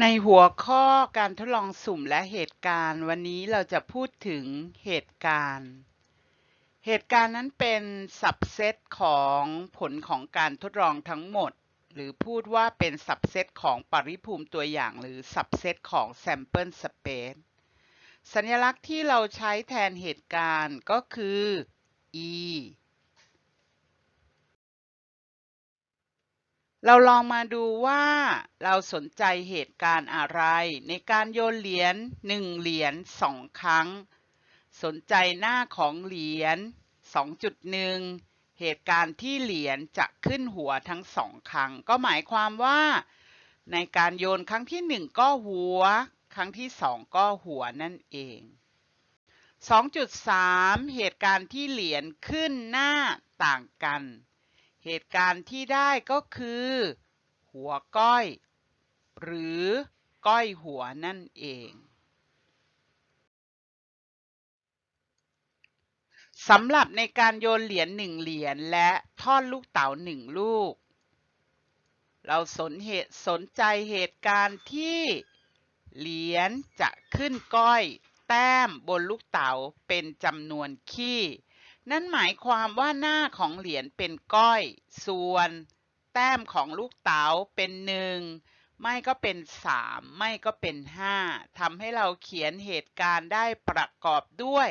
ในหัวข้อการทดลองสุ่มและเหตุการณ์ วันนี้เราจะพูดถึงเหตุการณ์ เหตุการณ์นั้นเป็นสับเซตของผลของการทดลองทั้งหมด หรือพูดว่าเป็นสับเซตของปริภูมิตัวอย่าง หรือสับเซตของ sample space สัญลักษณ์ที่เราใช้แทนเหตุการณ์ก็คือ e เราลองมาดูว่าเราสนใจเหตุการณ์อะไร ในการโยนเหรียญหนึ่งเหรียญสองครั้ง สนใจหน้าของเหรียญ2.1 เหตุการณ์ที่เหรียญจะขึ้นหัวทั้งสองครั้ง ก็หมายความว่า ในการโยนครั้งที่หนึ่งก็หัว ครั้งที่สองก็หัวนั่นเอง 2.3 เหตุการณ์ที่เหรียญขึ้นหน้าต่างกัน เหตุการณ์ที่ได้ก็คือ หัวก้อย หรือก้อยหัวนั่นเองสำหรับในการโยนเหรียญหนึ่งเหรียญและทอดลูกเต๋าหนึ่งลูก เราสนเหตุสนใจเหตุการณ์ที่เหรียญจะขึ้นก้อย แต้มบนลูกเต๋าเป็นจำนวนขี้ นั่นหมายความว่าหน้าของเหรียญเป็นก้อย ส่วน แต้มของลูกเต๋าเป็นหนึ่งไม่ก็เป็นสามไม่ก็เป็นห้าทำให้เราเขียนเหตุการณ์ได้ประกอบด้วย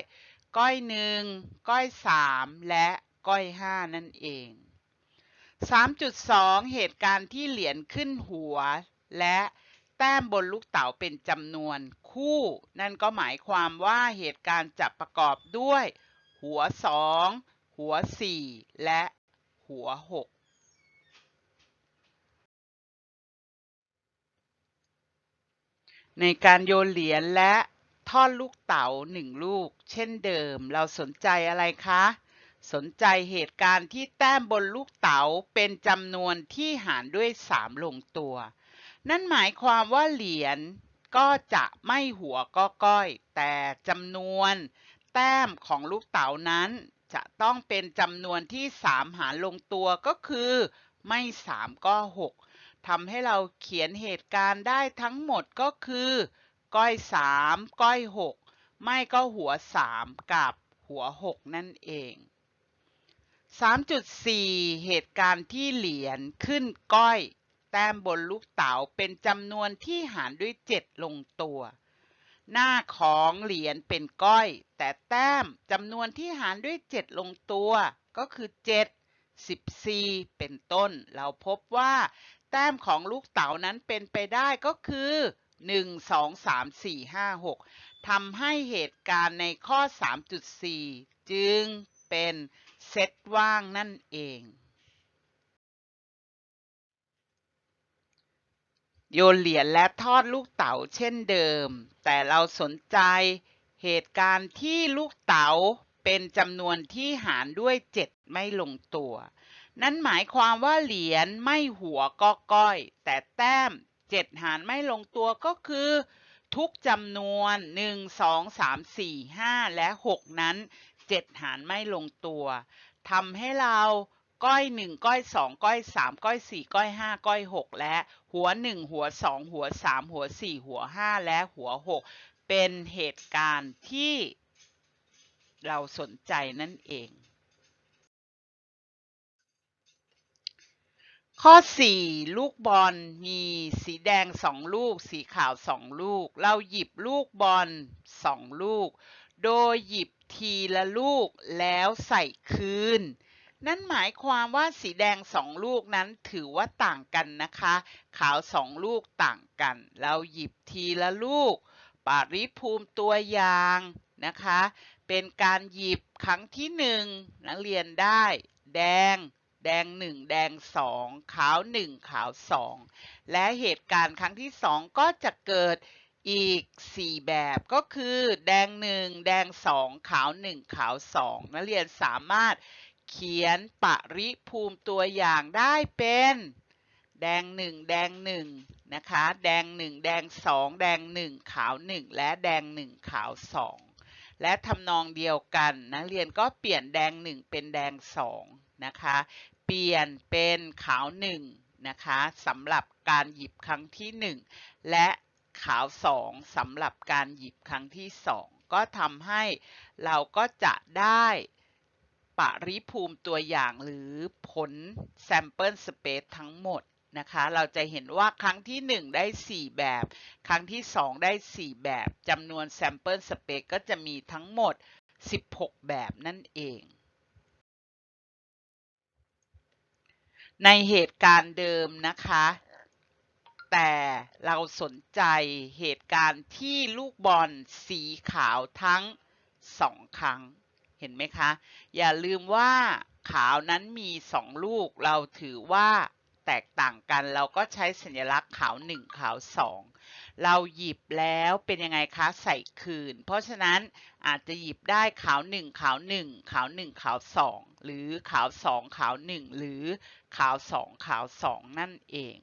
ก้อยหนึ่งก้อยสามและก้อยห้านั่นเอง 3.2 เหตุการณ์ที่เหรียญขึ้นหัว และแต้มบนลูกเต๋าเป็นจำนวนคู่ นั่นก็หมายความว่าเหตุการณ์จะประกอบด้วย หัว2หัว4และหัว6ในการโยนเหรียญและทอดลูกเต๋าหนึ่งลูก เช่นเดิม เราสนใจอะไรคะ สนใจเหตุการณ์ที่แต้มบนลูกเต๋าเป็นจำนวนที่หารด้วย 3 ลงตัว นั่นหมายความว่าเหรียญก็จะไม่หัวก็ก้อย แต่จำนวน แต้มของลูกเต๋านั้น จะต้องเป็นจำนวนที่ 3 หารลงตัวก็คือ ไม่ 3 ก็ 6ทำให้เราเขียนเหตุการณ์ได้ทั้งหมดก็คือ ก้อย 3 ก้อย 6 ไม่ก็หัว 3 กับหัว 6 นั่นเอง 3.4 เหตุการณ์ที่เหรียญขึ้นก้อย แต้มบนลูกเต๋าเป็นจำนวนที่หารด้วย 7 ลงตัว หน้าของเหรียญเป็นก้อย แต่แต้มจำนวนที่หารด้วย 7 ลงตัว ก็คือ 7 14 เป็นต้น เราพบว่าแต้มของลูกเต๋านั้นเป็นไปได้ก็คือ 1 2 3 4 5 6ทำให้เหตุการณ์ในข้อ 3.4 จึงเป็นเซตว่างนั่นเอง โยนเหรียญและทอดลูกเต๋าเช่นเดิม แต่เราสนใจเหตุการณ์ที่ลูกเต๋าเป็นจำนวนที่หารด้วย 7 ไม่ลงตัว นั่นหมายความว่าเหรียญไม่หัวก็ก้อย แต่แต้ม 7 หารไม่ลงตัวก็คือ ทุกจำนวน 1 2 3 4 5 และ 6 นั้น 7 หารไม่ลงตัวทำให้เรา ก้อย1ก้อย2ก้อย3ก้อย4ก้อย5ก้อย6และหัว 1 หัว 2 หัว 3 หัว 4 หัว 5 และหัว 6 เป็นเหตุการณ์ที่เราสนใจนั่นเอง ข้อ 4 ลูกบอลมีสีแดง 2 ลูก สีขาว 2 ลูก เราหยิบลูกบอล 2 ลูก โดยหยิบทีละลูกแล้วใส่คืน นั่นหมายความว่าสีแดง2ลูกนั้นถือว่าต่างกันนะคะ ขาว2ลูกต่างกัน เราหยิบทีละลูก ปาริภูมิตัวอย่างนะคะ เป็นการหยิบครั้งที่หนึ่งนักเรียนได้ แดง แดงหนึ่งแดงสองขาวหนึ่งขาวสองและเหตุการณ์ครั้งที่สองก็จะเกิดอีก 4 แบบก็คือ แดงหนึ่งแดงสองขาวหนึ่งขาวสองนักเรียนสามารถ เขียนปริภูมิตัวอย่างได้เป็น แดงหนึ่งแดงหนึ่งนะคะ แดงหนึ่งแดงสองแดงหนึ่งขาวหนึ่งและแดงหนึ่งขาวสองและทำนองเดียวกันนักเรียนก็เปลี่ยนแดงหนึ่งเป็นแดงสองนะคะ เปลี่ยนเป็นขาวหนึ่งนะคะสำหรับการหยิบครั้งที่หนึ่งและขาวสองสำหรับการหยิบครั้งที่สองก็ทำให้เราก็จะได้ ปริภูมิตัวอย่างหรือผล sample space ทั้งหมดนะคะ เราจะเห็นว่าครั้งที่ 1 ได้ 4 แบบ ครั้งที่ 2 ได้ 4 แบบจำนวน sample space ก็จะมีทั้งหมด 16 แบบนั่นเอง ในเหตุการณ์เดิมนะคะ แต่เราสนใจเหตุการณ์ที่ลูกบอลสีขาวทั้งสองครั้ง เห็นไหมคะ อย่าลืมว่าขาวนั้นมีสองลูก เราถือว่าแตกต่างกัน เราก็ใช้สัญลักษณ์ขาวหนึ่งขาวสองเราหยิบแล้วเป็นยังไงคะ ใส่คืน เพราะฉะนั้นอาจจะหยิบได้ขาวหนึ่งขาวหนึ่งขาวหนึ่งขาวสองหรือขาวสองขาวหนึ่งหรือขาวสองขาวสองนั่นเอง